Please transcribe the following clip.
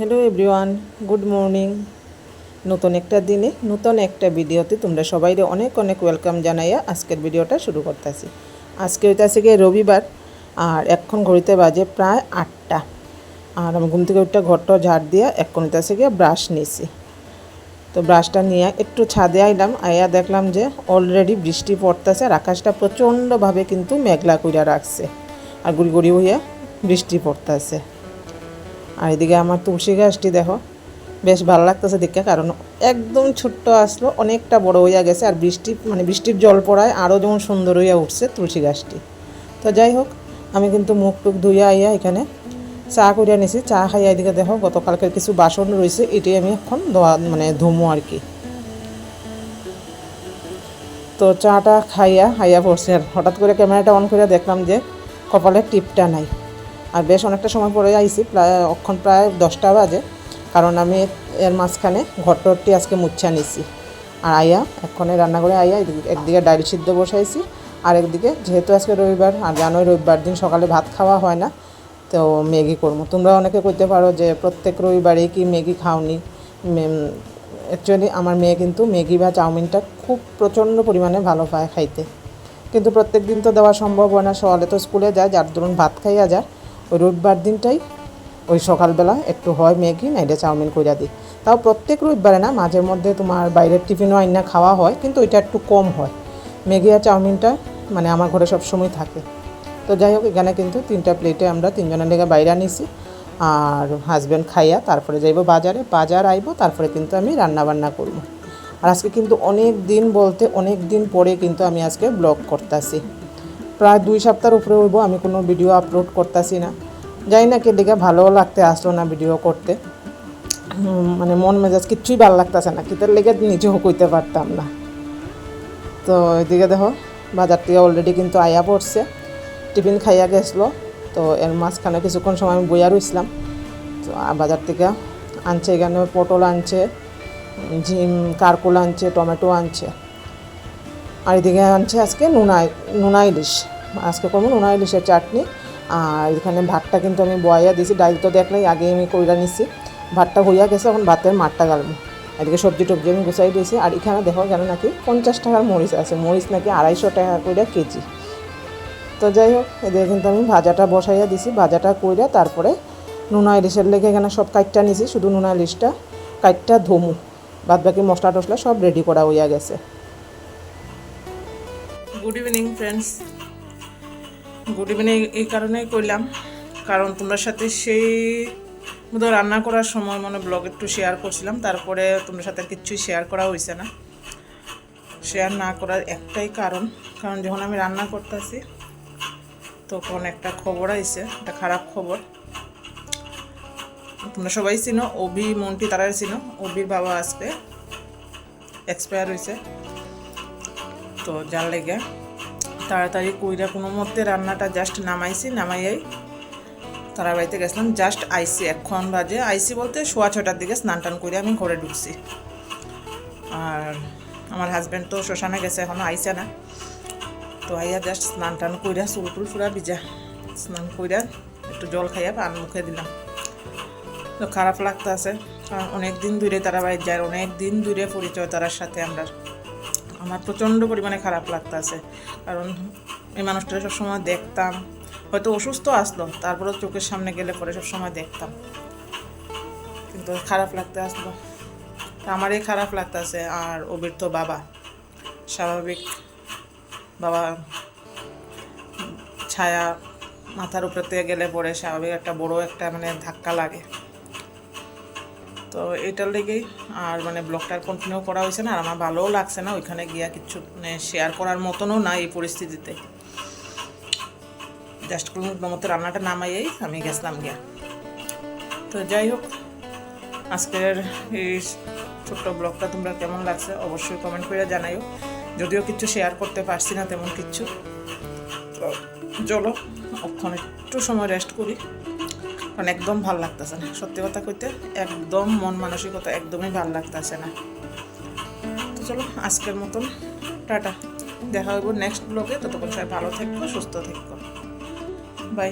Hello everyone good morning নতুন একটা দিনে, নতুন একটা ভিডিওতে তোমরা সবাইরে অনেক অনেক ওয়েলকাম জানাইয়া আজকের ভিডিওটা শুরু করতেছি। আজকে হইতেছে গিয়ে রবিবার, আর এখন ঘড়িতে বাজে প্রায় আটটা। আর আমি ঘুম থেকে উঠটা ঘরটা ঝাড় দিয়া এখন হইতেছে গিয়ে ব্রাশ নিয়েছি তো ব্রাশটা নিয়ে একটু ছাদে আইলাম, আইয়া দেখলাম যে অলরেডি বৃষ্টি পড়তেছে আর আকাশটা প্রচণ্ডভাবে কিন্তু মেঘলা কইরা রাখছে। আর গুড়ি হইয়া বৃষ্টি পড়তেছে। আর এদিকে আমার তুলসী গাছটি দেখো, বেশ ভালো লাগতেছে দেখে, কারণ একদম ছোট্ট আসলো, অনেকটা বড় হইয়া গেছে, আর বৃষ্টি মানে বৃষ্টির জল পড়ায় আরও যেমন সুন্দর হইয়া উঠছে তুলসী গাছটি। তো যাই হোক, আমি কিন্তু মুখ টুক ধুইয়া আইয়া এখানে চা করিয়া নিছি। চা খাইয়া এদিকে দেখো, গতকালকের কিছু বাসন রয়েছে এটি আমি এখন ধোয়া মানে ধুমো আর কি। তো চাটা খাইয়া খাইয়া পড়ছি আর হঠাৎ করে ক্যামেরাটা অন করে দেখলাম যে কপালের টিপটা নাই। আর বেশ অনেকটা সময় পরে আইছি, প্রায় অক্ষণ প্রায় দশটা বাজে, কারণ আমি এর মাঝখানে ঘরটরটি আজকে মুচ্ছা নিছি। আর আইয়া এক্ষণে রান্না করে আইয়া একদিকে ডাইল সিদ্ধ বসাইছি, আর একদিকে যেহেতু আজকে রবিবার, আর জানোই রবিবার দিন সকালে ভাত খাওয়া হয় না, তো ম্যাগি করব। তোমরা অনেকে করতে পারো যে প্রত্যেক রবিবারে কি ম্যাগি খাওনি। অ্যাকচুয়ালি আমার মেয়ে কিন্তু ম্যাগি বা চাউমিনটা খুব প্রচণ্ড পরিমাণে ভালো পায় খাইতে। কিন্তু প্রত্যেক দিন তো দেওয়া সম্ভব হয় না, সকালে তো স্কুলে যায়, যার ধরুন ভাত খাইয়া যায় ওই রবিবার দিনটাই ওই সকালবেলা একটু হয় ম্যাগি, নাইলে চাউমিন কইরা দিই। তাও প্রত্যেক রবিবারে না মাঝে মধ্যে তোমার বাইরের টিফিনও আইনা খাওয়া হয়, কিন্তু ওইটা একটু কম হয়। ম্যাগি আর চাউমিনটা মানে আমার ঘরে সবসময় থাকে। তো যাই হোক, এখানে কিন্তু তিনটা প্লেটে আমরা তিনজনের লেগে বাইরে নিছি আর হাজব্যান্ড খাইয়া তারপরে যাইব বাজারে, বাজার আইব, তারপরে কিন্তু আমি রান্না বান্না করব। আর আজকে কিন্তু অনেক দিন বলতে অনেক দিন পরে কিন্তু আমি আজকে ব্লগ করতেছি। প্রায় দুই সপ্তাহের উপরে হইব, আমি কোনো ভিডিও আপলোড করতেছি না। জানি না কে দিকে ভালোও লাগতে আসলো না ভিডিও করতে। মানে মন মেজাজ কিচ্ছুই ভালো লাগতেছে না, কিতার লেগে নিজেও কইতে পারতাম না। তো এদিকে দেখো, বাজার থেকে অলরেডি কিন্তু আয়া পড়ছে, টিফিন খাইয়া গেছিল, তো এর মাঝখানে কিছুক্ষণ সময় আমি বইয়া রইছিলাম। তো বাজার থেকে আনছে, এখানে পটল আনছে ঝিম, কারকুল আনছে, টমেটো আনছে। আর এদিকে আনছে আজকে নুনা নুনা ইলিশ। আজকে করব নুনা ইলিশের চাটনি। আর এখানে ভাতটা কিন্তু আমি বয়া দিয়েছি। ডাল তো দেখলেই আগে আমি কইরা নিছি। ভাতটা হইয়া গেছে, এখন ভাতের মাঠটা গালবো এদিকে সবজি টবজি আমি গুছাই দিয়েছি। আর এখানে দেখো কেন নাকি পঞ্চাশ টাকার মরিচ আছে। মরিচ নাকি আড়াইশো টাকা করে কেজি। তো যাই হোক, এদিকে কিন্তু আমি ভাজাটা বসাইয়া দিছি ভাজাটা কইরা তারপরে নুনা ইলিশের লেগে এখানে সব কাইটটা নিছি। শুধু নুনা ইলিশটা, কাইটটা ধমু। বাদ বাকি মশলা টশলা সব রেডি করা হইয়া গেছে। Good evening friends good evening এই কারণেই করলাম। কারণ তোমরা সাথে সেই মতো রান্না করার সময় মানে ব্লগ একটু শেয়ার করছিলাম। তারপরে তোমার সাথে আর কিচ্ছুই শেয়ার করা হয়েছে না। শেয়ার না করার একটাই কারণ। কারণ যখন আমি রান্না করতেছি, তখন একটা খবর আইছে, একটা খারাপ খবর। তোমরা সবাই চিনো, অভি, মন্টি, তারাই চিনো। অভির বাবা আসবে এক্সপায়ার হয়েছে তো যার লেগে তাড়াতাড়ি কইরা কোনো মধ্যে রান্নাটা জাস্ট নামাইছি, নামাইয়াই তারা বাড়িতে গেছিলাম। জাস্ট আইসি এখন বাজে। আইসি বলতে সোয়া ছটার দিকে স্নান টান করে আমি ঘরে ঢুকছি। আর আমার হাজব্যান্ড তো শ্মশানে গেছে এখনও আইসে না। তো আইয়া জাস্ট স্নান টান কইরা চুল টুল পুরা ভিজা, স্নান কইরা একটু জল খাইয়া পান মুখে দিলাম। তো খারাপ লাগতে আছে কারণ অনেক দিন দূরে তারা বাড়ি যায় অনেক দিন দূরে পরিচয় তার সাথে আমরা। আমার প্রচণ্ড পরিমাণে খারাপ লাগতেছে। কারণ এই মানুষটা সবসময় দেখতাম। হয়তো অসুস্থ আসলো, তারপরেও চোখের সামনে গেলে পরে সবসময় দেখতাম। কিন্তু খারাপ লাগতে আসলো। আমারই খারাপ লাগতেছে আর ওবির তো বাবা। স্বাভাবিক বাবা ছায়া মাথার উপর গেলে পরে স্বাভাবিক একটা বড় একটা মানে ধাক্কা লাগে। তো এটার লেগেই। আর মানে ব্লগটা কন্টিনিউ করা হয়েছে না, আর আমার ভালোও লাগছে না, ওইখানে গিয়া কিছু মানে শেয়ার করার মতনও না এই পরিস্থিতিতে। জাস্ট কোনো মতো রান্নাটা নামাইয়েই আমি গেছিলাম গিয়া। তো যাই হোক, আজকের এই ছোট্ট ব্লগটা তোমরা কেমন লাগছে অবশ্যই কমেন্ট করে জানাইও। যদিও কিছু শেয়ার করতে পারছি না তেমন কিছু। তো চলো, অক্ষণ একটু সময় রেস্ট করি। কারণ একদম ভালো লাগতেছে না। সত্যি কথা কইতে একদম মন মানসিকতা একদমই ভালো লাগতেছে না। তো চলো, আজকের মতন টাটা। দেখা হইব নেক্সট ব্লগে ততক্ষণ সবাই ভালো থাকব সুস্থ থাকব বাই